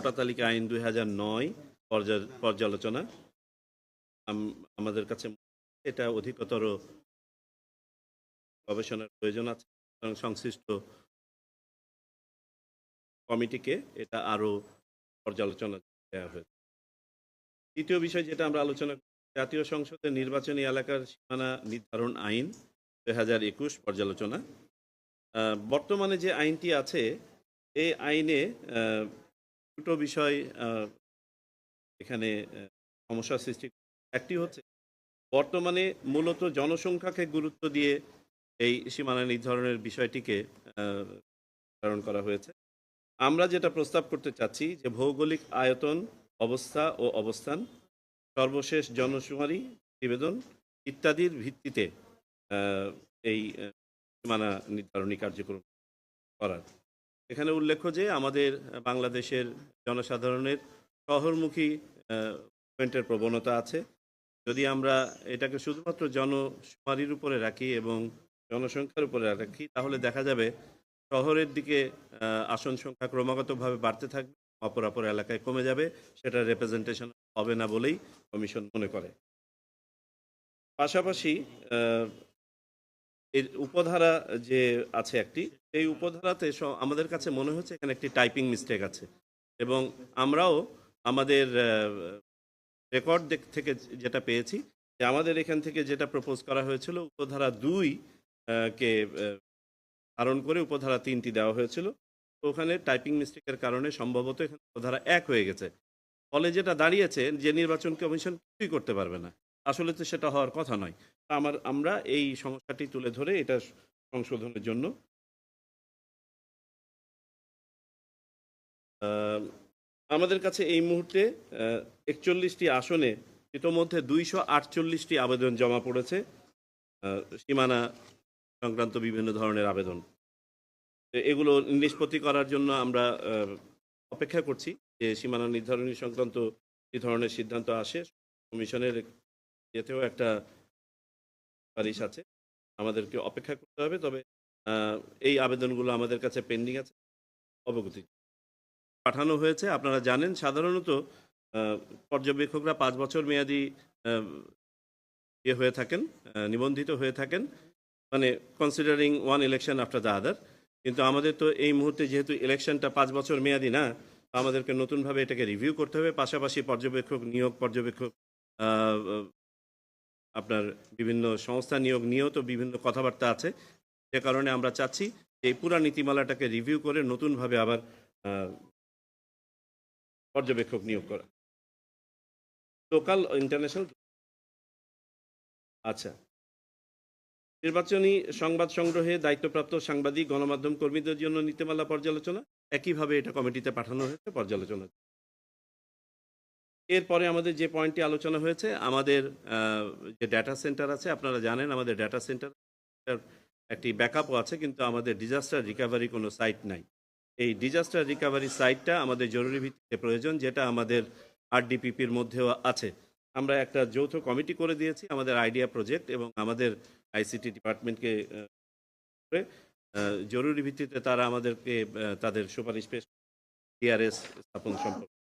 Voter তালিকা আইন দুই হাজার নয় পর্যালোচনা। আমাদের কাছে এটা অধিকতর গবেষণার প্রয়োজন আছে সংশ্লিষ্ট কমিটিকে এটা আরও পর্যালোচনা দেওয়া হয়েছে। তৃতীয় বিষয় যেটা আমরা আলোচনা জাতীয় সংসদের নির্বাচনী এলাকার সীমানা নির্ধারণ আইন দুই হাজার একুশ পর্যালোচনা। বর্তমানে যে আইনটি আছে, এই আইনে দুটো বিষয় এখানে আহ, সমস্যার সৃষ্টি একটি হচ্ছে বর্তমানে মূলত জনসংখ্যাকে গুরুত্ব দিয়ে এই সীমানা নির্ধারণের বিষয়টিকে নির্ধারণ করা হয়েছে। আমরা যেটা প্রস্তাব করতে চাচ্ছি যে ভৌগোলিক আয়তন অবস্থা ও অবস্থান সর্বশেষ জনশুমারি প্রতিবেদন ইত্যাদির ভিত্তিতে এই সীমানা নির্ধারণী কার্যক্রম করার। এখানে উল্লেখ্য যে আমাদের বাংলাদেশের জনসাধারণের শহরমুখী মুভমেন্টের প্রবণতা আছে। যদি আমরা এটাকে শুধুমাত্র জনশুমারির উপরে রাখি এবং জনসংখ্যার উপরে রাখি, তাহলে দেখা যাবে শহরের দিকে আসন সংখ্যা ক্রমাগতভাবে বাড়তে থাকবে, অপর অপর এলাকায় কমে যাবে, সেটা রেপ্রেজেন্টেশন হবে না বলেই কমিশন মনে করে। পাশাপাশি এর উপধারা যে আছে একটি, সেই উপধারাতে আমাদের কাছে মনে হচ্ছে এখানে একটি টাইপিং মিস্টেক আছে। এবং আমরাও আমাদের রেকর্ড থেকে যেটা পেয়েছি, যে আমাদের এখান থেকে যেটা প্রপোজ করা হয়েছিল, উপধারা দুই কে ধারণ করে উপধারা তিনটি দেওয়া হয়েছিল। ওখানে টাইপিং মিস্টেকের কারণে সম্ভবত এখানে উপধারা এক হয়ে গেছে। ফলে যেটা দাঁড়িয়েছে, যে নির্বাচন কমিশন কিছুই করতে পারবে না। আসলে তো সেটা হওয়ার কথা নয়। তা আমার, আমরা এই সমস্যাটি তুলে ধরে এটা সংশোধনের জন্য আমাদের কাছে এই মুহূর্তে একচল্লিশটি আসনে, ইতোমধ্যে দুইশো আটচল্লিশটি আবেদন জমা পড়েছে সীমানা সংক্রান্ত বিভিন্ন ধরনের আবেদন। এগুলো নিষ্পত্তি করার জন্য আমরা অপেক্ষা করছি যে সীমানা নির্ধারণী সংক্রান্ত কি ধরনের সিদ্ধান্ত আসে, কমিশনের এতেও একটা সুপারিশ আছে। আমাদেরকে অপেক্ষা করতে হবে তবে এই আবেদনগুলো আমাদের কাছে পেন্ডিং আছে অবগতি পাঠানো হয়েছে আপনারা জানেন সাধারণত পর্যবেক্ষকরা পাঁচ বছর মেয়াদি ইয়ে হয়ে থাকেন নিবন্ধিত হয়ে থাকেন মানে considering one election after the other কিন্তু আমাদের তো এই মুহূর্তে যেহেতু ইলেকশনটা পাঁচ বছর মেয়াদি না আমাদেরকে নতুনভাবে এটাকে রিভিউ করতে হবে। পাশাপাশি পর্যবেক্ষক নিয়োগ পর্যবেক্ষক আপনার বিভিন্ন সংস্থা নিয়োগ নিয়েও তো বিভিন্ন কথাবার্তা আছে। যে কারণে আমরা চাচ্ছি এই পুরা নীতিমালাটাকে রিভিউ করে নতুনভাবে আবার পর্যবেক্ষক নিয়োগ করা। লোকাল ইন্টারন্যাশনাল আচ্ছা। নির্বাচনী সংবাদ সংগ্রহে দায়িত্বপ্রাপ্ত সাংবাদিক, গণমাধ্যম কর্মীদের জন্য নীতিমালা পর্যালোচনা। একইভাবে এটা কমিটিতে পাঠানো হয়েছে, পর্যালোচনা। এরপরে আমাদের যে পয়েন্টটি আলোচনা হয়েছে, আমাদের যে ডাটা সেন্টার আছে, আপনারা জানেন আমাদের ডাটা সেন্টার একটি ব্যাকআপও আছে, কিন্তু আমাদের ডিজাস্টার রিকভারি কোনো সাইট নাই। এই ডিজাস্টার রিকভারি সাইটটা আমাদের জরুরি ভিত্তিতে প্রয়োজন, যেটা আমাদের আরডিপিপির মধ্যেও আছে। আমরা একটা যৌথ কমিটি করে দিয়েছি, আমাদের আইডিয়া প্রজেক্ট এবং আমাদের আইসিটি ডিপার্টমেন্টকে জরুরি ভিত্তিতে তারা আমাদেরকে তাদের সুপারিশ পেশ ডিআরএস স্থাপন সম্পর্কে